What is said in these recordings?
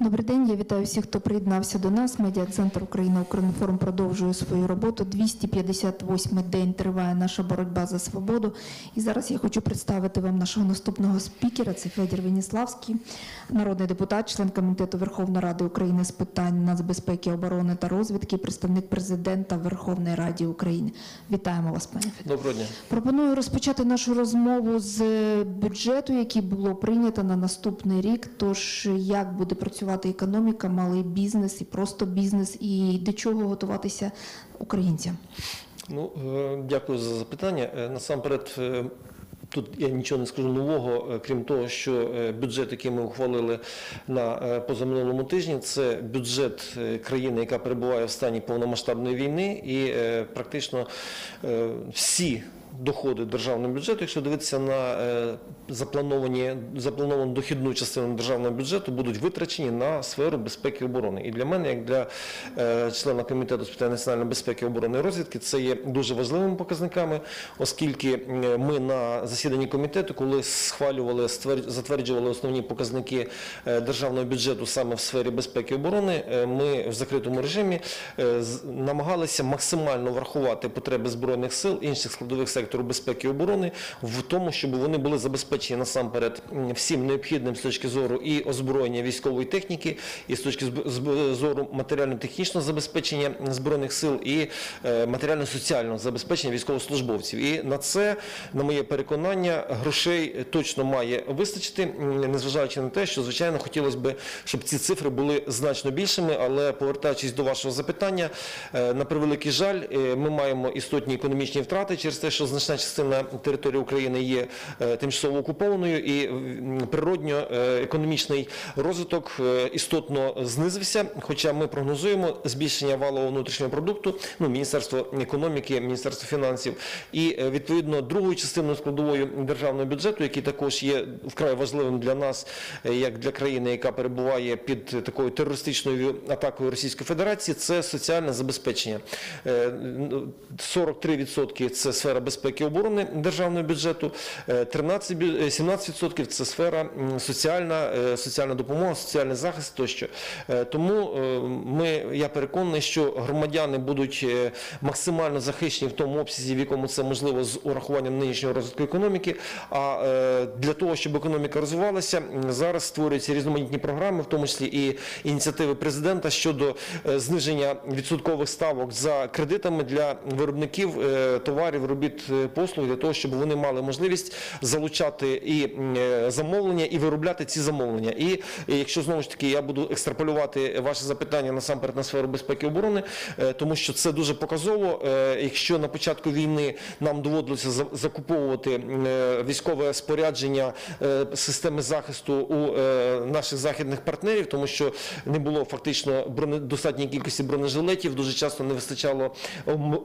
Добрий день, я вітаю всіх, хто приєднався до нас. Медіа-центр Україна Укрінформ продовжує свою роботу. 258 день триває наша боротьба за свободу. І зараз я хочу представити вам нашого наступного спікера. Це Федір Веніславський, народний депутат, член комітету Верховної Ради України з питань нацбезпеки, оборони та розвідки, представник президента Верховної Ради України. Вітаємо вас, пане Федір. Доброго дня. Пропоную розпочати нашу розмову з бюджету, який було прийнято на наступний рік. Тож як буде працювати економіка, малий бізнес і просто бізнес, і до чого готуватися українцям? Ну, е, дякую за запитання. Е, Насамперед, е, тут я нічого не скажу нового, крім того, що бюджет, який ми ухвалили на позаминулому тижні, це бюджет країни, яка перебуває в стані повномасштабної війни, і практично всі. Доходи державного бюджету, якщо дивитися на е, заплановані заплановану дохідну частину державного бюджету, будуть витрачені на сферу безпеки і оборони. І для мене, як для е, члена комітету з питань національної безпеки, оборони і розвідки, це є дуже важливими показниками, оскільки е, ми на засіданні комітету, коли схвалювали, затверджували основні показники державного бюджету саме в сфері безпеки і оборони, ми в закритому режимі намагалися максимально врахувати потреби збройних сил інших складових сектору безпеки і оборони в тому, щоб вони були забезпечені насамперед всім необхідним з точки зору і озброєння військової техніки, і з точки зору матеріально-технічного забезпечення збройних сил, і е, матеріально-соціального забезпечення військовослужбовців. І на це, на моє переконання, грошей точно має вистачити, незважаючи на те, що звичайно хотілося б, щоб ці цифри були значно більшими. Але повертаючись до вашого запитання, е, на превеликий жаль, е, ми маємо істотні економічні втрати через те, що значна частина території України є е, тимчасово окупованою, і природньо е, економічний розвиток е, істотно знизився. Хоча ми прогнозуємо збільшення валового внутрішнього продукту, ну Міністерство економіки, Міністерство фінансів, і відповідно другою частиною складовою державного бюджету, який також є вкрай важливим для нас, як для країни, яка перебуває під такою терористичною атакою Російської Федерації, це соціальне забезпечення. Е, ну, 43% – це сфера безпеки і оборони державного бюджету, е, 13, бю- е, 17% – це сфера соціальна, е, соціальна допомога, соціальний захист тощо. Е, Тому е, ми, я переконаний, що громадяни будуть е, максимально захищені в тому обсязі, в якому це можливо з урахуванням нинішнього розвитку економіки. А е, для того, щоб економіка розвивалася, зараз створюються різноманітні програми, в тому числі і ініціативи президента щодо е, зниження відсоткових ставок за кредитами для виробників е, товарів, робіт, е, послуг, для того, щоб вони мали можливість залучати і е, замовлення, і виробляти ці замовлення. І е, якщо знову ж таки я буду екстраполювати ваше запитання насамперед на сферу безпеки і оборони, е, тому що це дуже показово. Е, Якщо на початку війни нам доводилося за- закуповувати е, військове спорядження е, системи захисту у е, наших західних партнерів, тому що не було фактично достатньої кількості бронежилетів, дуже часто не вистачало ом-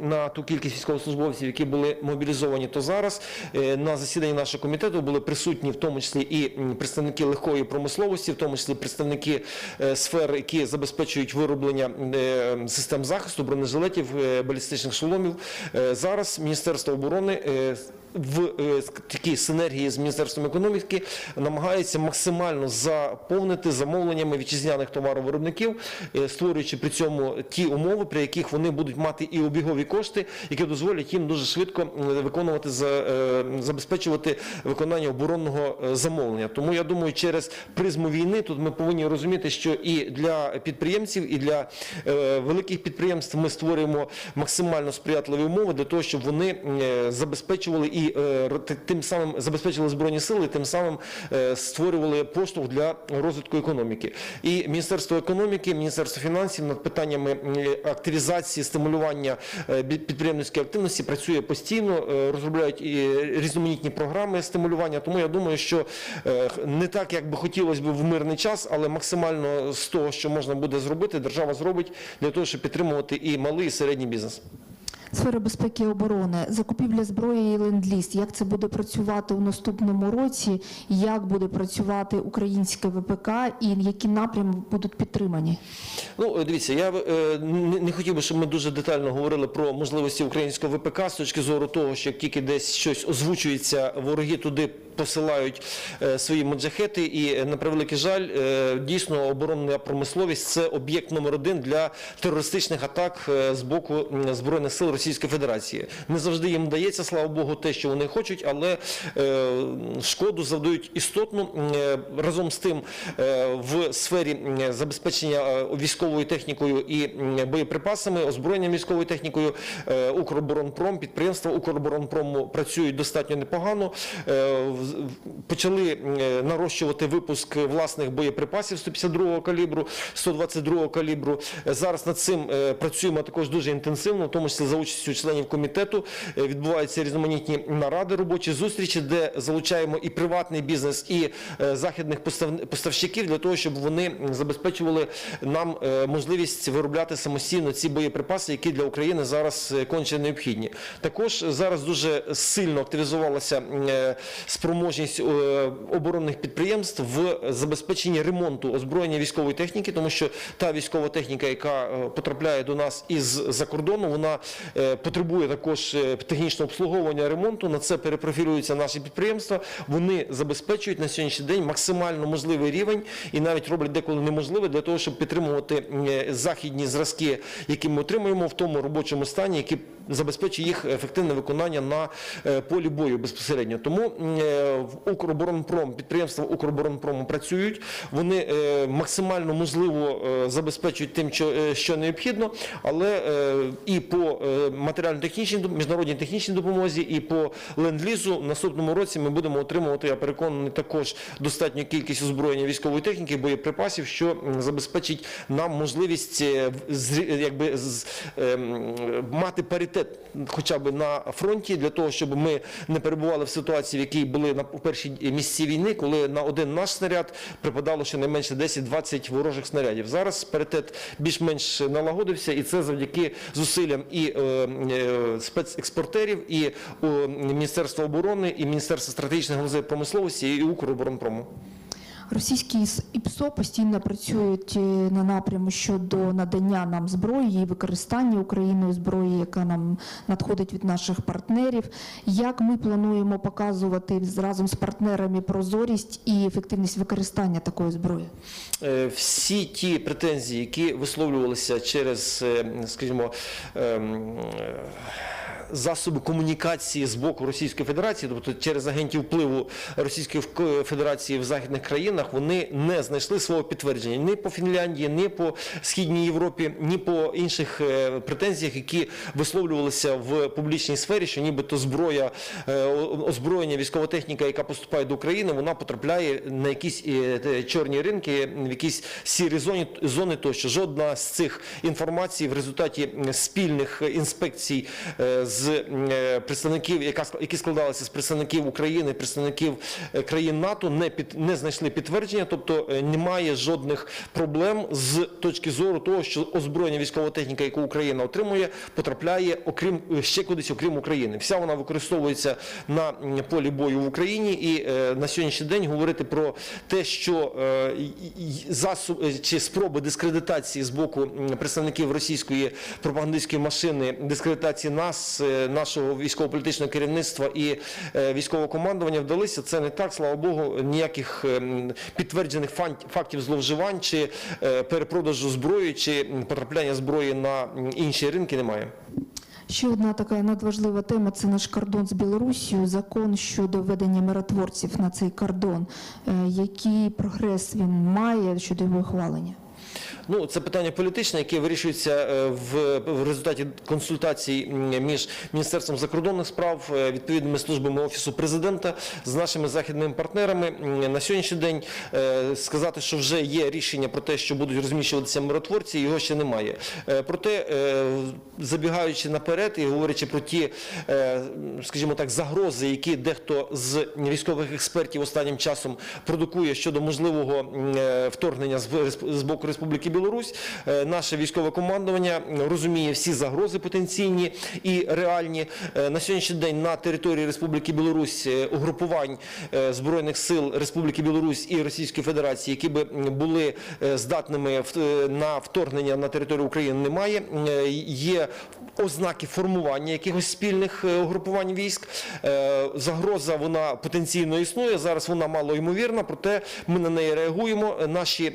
на ту кількість військовослужбовців, які були мобілізовані. То зараз е, на засіданні нашого комітету були присутні в тому числі і представники легкої промисловості, в тому числі представники е, сфер, які забезпечують вироблення е, систем захисту, бронежилетів, балістичних шоломів. Зараз Міністерство оборони в е, такій синергії з Міністерством економіки намагається максимально заповнити замовленнями вітчизняних товаровиробників, е, створюючи при цьому ті умови, при яких вони будуть мати і обігові кошти, які дозволять їм дуже швидко виконувати е, забезпечувати виконання оборонного замовлення. Тому я думаю, через призму війни тут ми повинні розуміти, що і для підприємців, і для великих підприємств ми створюємо максимально сприятливі умови для того, щоб вони забезпечували і е, тим самим забезпечували збройні сили, тим самим е, створювали поштовх для розвитку економіки. І Міністерство економіки, Міністерство фінансів над питаннями активізації, стимулювання е, підприємницької активності працює постійно, розробляють і різноманітні програми стимулювання. Тому я думаю, що не так, як би хотілося б в мирний час, але максимально з того, що можна буде зробити, держава зробить для того, щоб підтримувати і малий, і середній бізнес. Сфера безпеки і оборони, закупівля зброї і ленд-ліз. Як це буде працювати у наступному році? Як буде працювати українське ВПК і які напрями будуть підтримані? Ну, дивіться, я е, не, не хотів би, щоб ми дуже детально говорили про можливості українського ВПК з точки зору того, що як тільки десь щось озвучується, вороги туди посилають е, свої моджахети. І е, на превеликий жаль, е, дійсно оборонна промисловість це об'єкт номер один для терористичних атак з боку збройних сил Російської Федерації. Не завжди їм вдається, слава Богу, те, що вони хочуть, але шкоду завдають істотну. Разом з тим, в сфері забезпечення військовою технікою і боєприпасами, озброєнням військовою технікою, Укроборонпром, підприємства Укроборонпрому працюють достатньо непогано. Почали е, нарощувати випуск власних боєприпасів 152 калібру, 122 калібру. Зараз над цим е, працюємо також дуже інтенсивно, в тому числі за участю членів комітету. Е, Відбуваються різноманітні наради, робочі зустрічі, де залучаємо і приватний бізнес, і західних постав- поставщиків для того, щоб вони забезпечували нам можливість виробляти самостійно ці боєприпаси, які для України зараз конче необхідні. Також зараз дуже сильно активізувалася е, спроможність е, оборонних підприємств в забезпеченні ремонту озброєння військової техніки, тому що та військова техніка, яка е, потрапляє до нас із-за кордону, вона е, потребує також технічного обслуговування ремонту. На це перепрофілюються наші підприємства. Вони забезпечують на сьогоднішній день максимально можливий рівень і навіть роблять деколи неможливе для того, щоб підтримувати західні зразки, які ми отримуємо в тому робочому стані, які забезпечує їх ефективне виконання на полі бою безпосередньо. Тому в Укроборонпром підприємства Укроборонпрому працюють. Вони е, максимально можливо е, забезпечують тим, що, е, необхідно, але і по матеріально-технічній міжнародній технічній допомозі, і по ленд-лізу наступному році ми будемо отримувати, я переконаний, також достатню кількість озброєння військової техніки, боєприпасів, що забезпечить нам можливість якби мати паритет хоча б на фронті для того, щоб ми не перебували в ситуації, в якій були на першій місці війни, коли на один наш снаряд припадало щонайменше 10-20 ворожих снарядів. Зараз паритет більш-менш налагодився, і це завдяки зусиллям і е, е, спецекспортерів, і Міністерства оборони, і Міністерства стратегічних галузей промисловості, і Укроборонпрому. Російські ІПСО постійно працюють е, на напряму щодо надання нам зброї і використання Україною зброї, яка нам надходить від наших партнерів. Як ми плануємо показувати разом з партнерами прозорість і ефективність використання такої зброї? Е, всі ті претензії, які висловлювалися через, е, скажімо, ем, засоби комунікації з боку Російської Федерації, тобто через агентів впливу Російської Федерації в західних країнах, вони не знайшли свого підтвердження ні по Фінляндії, ні по східній Європі, ні по інших е, претензіях, які висловлювалися в публічній сфері, що нібито зброя, е, озброєння, військова техніка, яка поступає до України, вона потрапляє на якісь е, чорні ринки, в якісь сірі зони, зони тощо. Жодна з цих інформацій в результаті спільних інспекцій е, з е, представників, яка які складалися з представників України, представників е, країн НАТО, не під не знайшли підтвердження, тобто е, немає жодних проблем з точки зору того, що озброєння військова техніка, яку Україна отримує, потрапляє окрім ще кудись, окрім України. Вся вона використовується на полі бою в Україні, і на сьогоднішній день говорити про те, що е, чи спроби дискредитації з боку представників російської пропагандистської машини, дискредитації нас, нашого військово-політичного керівництва і е, військового командування вдалися. Це не так, слава Богу, ніяких ем, підтверджених фактів зловживань чи е, перепродажу зброї, чи потрапляння зброї на інші ринки немає. Ще одна така надважлива тема це наш кордон з Білорусією. Закон щодо введення миротворців на цей кордон. Е, Який прогрес він має щодо його ухвалення? Ну, це питання політичне, яке вирішується е, в, в результаті консультацій між Міністерством закордонних справ, е, відповідними службами Офісу президента з нашими західними партнерами. На сьогоднішній день е, сказати, що вже є рішення про те, що будуть розміщуватися миротворці, його ще немає. Проте, забігаючи наперед і говорячи про ті, скажімо так, загрози, які дехто з військових експертів останнім часом продукує щодо можливого вторгнення з боку Республіки Республіки Білорусь. Е, Наше військове командування розуміє всі загрози потенційні і реальні. Е, На сьогоднішній день на території Республіки Білорусь е, угрупувань збройних сил Республіки Білорусь і Російської Федерації, які би були здатними на вторгнення на територію України, немає. Є ознаки формування якихось спільних угрупувань військ. Загроза вона потенційно існує. Зараз вона мало ймовірна, проте ми на неї реагуємо. Наші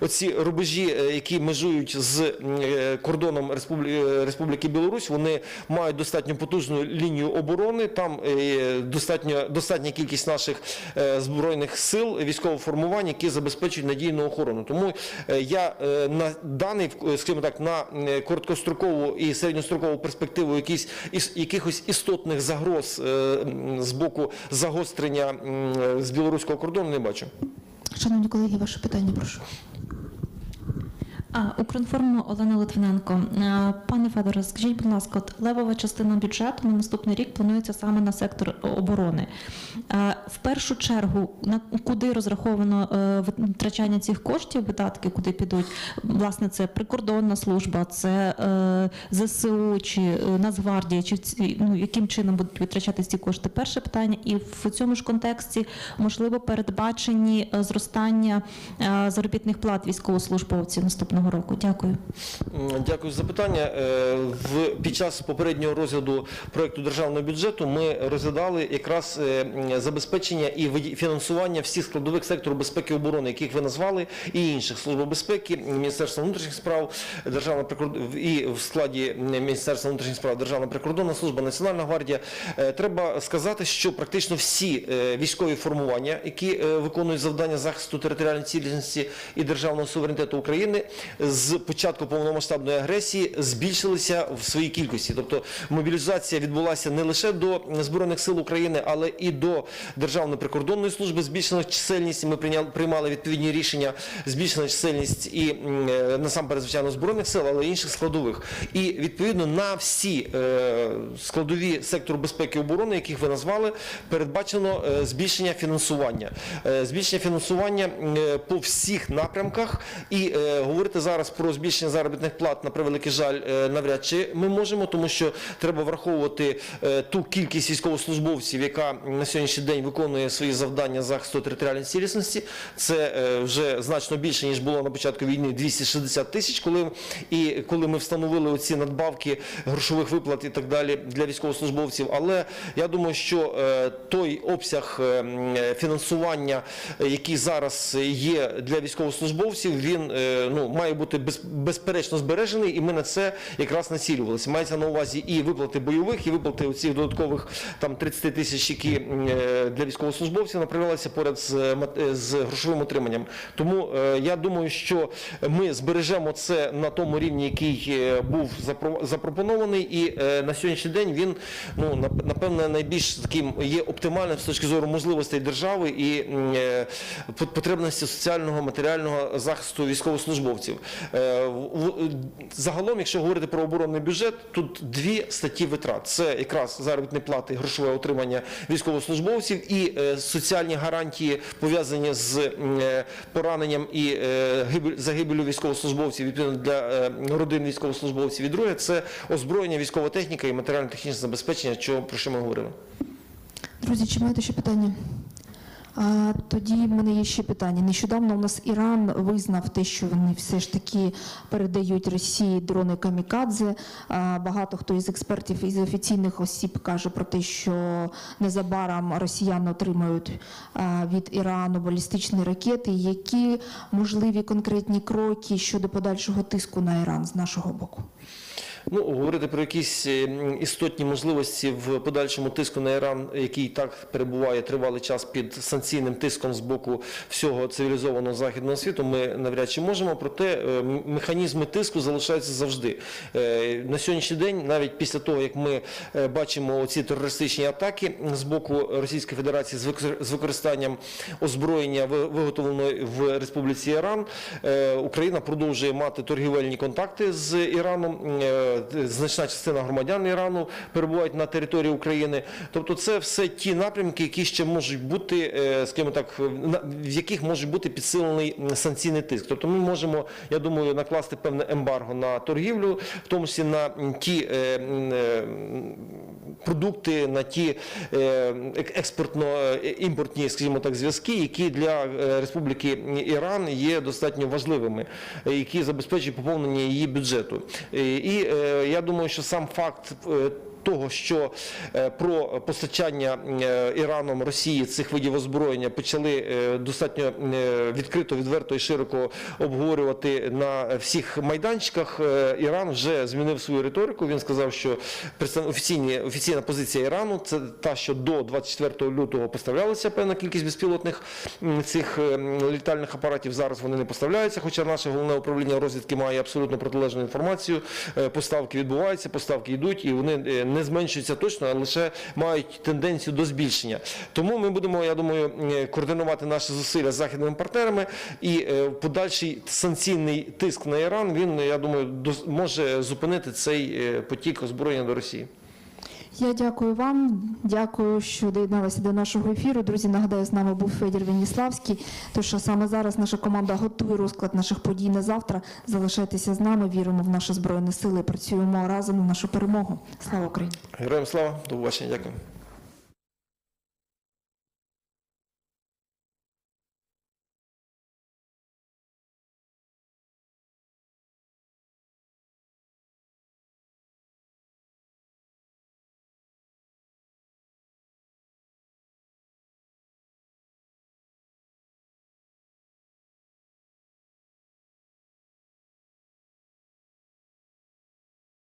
оці рубежі, е, які межують з е, кордоном Республі- Республіки Білорусь, вони мають достатньо потужну лінію оборони. Там е, достатньо достатня кількість наших е, збройних сил військового формування, які забезпечують надійну охорону. Тому е, я е, на даний, е, скажімо так, на е, короткострокову і середньострокову перспективу якісь іс- якихось істотних загроз е, з боку загострення з білоруського кордону не бачу. Шановні колеги, ваше питання, прошу. А, Укрінформ Олена Литвиненко. Пане Федоре, скажіть, будь ласка, от левова частина бюджету на наступний рік планується саме на сектор оборони. В першу чергу, на куди розраховано е, витрачання цих коштів, видатки, куди підуть? Власне, це прикордонна служба, це е, ЗСУ чи е, Нацгвардія, чи ну, яким чином будуть витрачатись ці кошти? Перше питання. І в цьому ж контексті можливо передбачені зростання заробітних плат військовослужбовців наступного року. Дякую. Дякую за запитання. Е, під час попереднього розгляду проекту державного бюджету ми розглядали якраз е, забезпечення і фінансування всіх складових сектору безпеки і оборони, яких ви назвали, і інших служб безпеки, Міністерства внутрішніх справ, Державна прикорд- і в складі Міністерства внутрішніх справ Державна прикордонна служба, Національна гвардія. Е, Треба сказати, що практично всі військові формування, які виконують завдання захисту територіальної цілісності і державного суверенітету України, з початку повномасштабної агресії збільшилися в своїй кількості. Тобто мобілізація відбулася не лише до збройних сил України, але і до Державної прикордонної служби. Збільшена чисельність. Ми приймали відповідні рішення. Збільшена чисельність і е, насамперед звичайно збройних сил, але й інших складових. І відповідно на всі е, складові сектору безпеки і оборони, яких ви назвали, передбачено е, збільшення фінансування. Збільшення фінансування по всіх напрямках і е, говорити зараз про збільшення заробітних плат на превеликий жаль е, навряд чи ми можемо, тому що треба враховувати е, ту кількість військовослужбовців, яка на сьогоднішній день виконує свої завдання захисту територіальної цілісності. Це е, вже значно більше ніж було на початку війни 260 тисяч. Коли і коли ми встановили оці надбавки грошових виплат і так далі для військовослужбовців. Але я думаю, що той обсяг фінансування, який зараз є для військовослужбовців, він ну має бути без, безперечно збережений, і ми на це якраз націлювалися. Мається на увазі і виплати бойових, і виплати оцих додаткових там 30 тисяч, які е, для військовослужбовців направлялися поряд з, е, е, з грошовим утриманням. Тому я думаю, що ми збережемо це на тому рівні, який був запро- запропонований, і на сьогоднішній день він ну напевне найбільш таким є оптимальним з точки зору можливостей держави і потребності соціального матеріального захисту військовослужбовців. Е, Загалом, якщо говорити про оборонний бюджет, тут дві статті витрат: це якраз заробітні плати, грошове отримання військовослужбовців і е, соціальні гарантії пов'язані з е, пораненням і загибелю військовослужбовців відповідно для родин військовослужбовців. І друге це озброєння, військова техніка і матеріально-технічне забезпечення, про що ми говорили. Друзі, чи маєте ще питання? Тоді в мене є ще питання. Нещодавно у нас Іран визнав те, що вони все ж таки передають Росії дрони камікадзе. Багато хто із експертів із офіційних осіб каже про те, що незабаром росіяни отримають від Ірану балістичні ракети. Які можливі конкретні кроки щодо подальшого тиску на Іран з нашого боку? Ну, говорити про якісь е, істотні можливості в подальшому тиску на Іран, який так перебуває тривалий час під санкційним тиском з боку всього цивілізованого західного світу, ми навряд чи можемо. Проте е, механізми тиску залишаються завжди. Е, На сьогоднішній день, навіть після того, як ми бачимо ці терористичні атаки з боку Російської Федерації з викор- використанням озброєння, ви- виготовленого в Республіці Іран, Україна продовжує мати торгівельні контакти з Іраном. Е, значна частина громадян Ірану перебувають на території України. Тобто, це все ті напрямки, які ще можуть бути, е, скажімо так, в яких може бути підсилений санкційний тиск. Тобто, ми можемо, я думаю, накласти певне ембарго на торгівлю, в тому числі на ті е, продукти, на ті е, експортно-імпортні, скажімо так, зв'язки, які для Республіки Іран є достатньо важливими, які забезпечують поповнення її бюджету. І я думаю, що сам факт. Того, що е, про постачання е, Іраном Росії цих видів озброєння почали е, достатньо відкрито, відверто і широко обговорювати на всіх майданчиках. Іран вже змінив свою риторику. Він сказав, що офіційні, офіційна позиція Ірану це та, що до 24 лютого поставлялася певна кількість безпілотних цих літальних апаратів. Зараз вони не поставляються. Хоча наше головне управління розвідки має абсолютно протилежну інформацію. Поставки відбуваються, поставки йдуть, і вони е, не зменшуються точно, а лише мають тенденцію до збільшення. Тому ми будемо, я думаю, е, координувати наші зусилля з західними партнерами і е, подальший санкційний тиск на Іран. Він я думаю, може зупинити цей е, потік озброєння до Росії. Я дякую вам. Дякую, що доєдналися до нашого ефіру. Друзі, нагадаю, з нами був Федір Веніславський. Тож що саме зараз наша команда готує розклад наших подій на завтра. Залишайтеся з нами, віримо в наші збройні сили. Працюємо разом на нашу перемогу. Слава Україні! Героям слава, до побачення, дякую.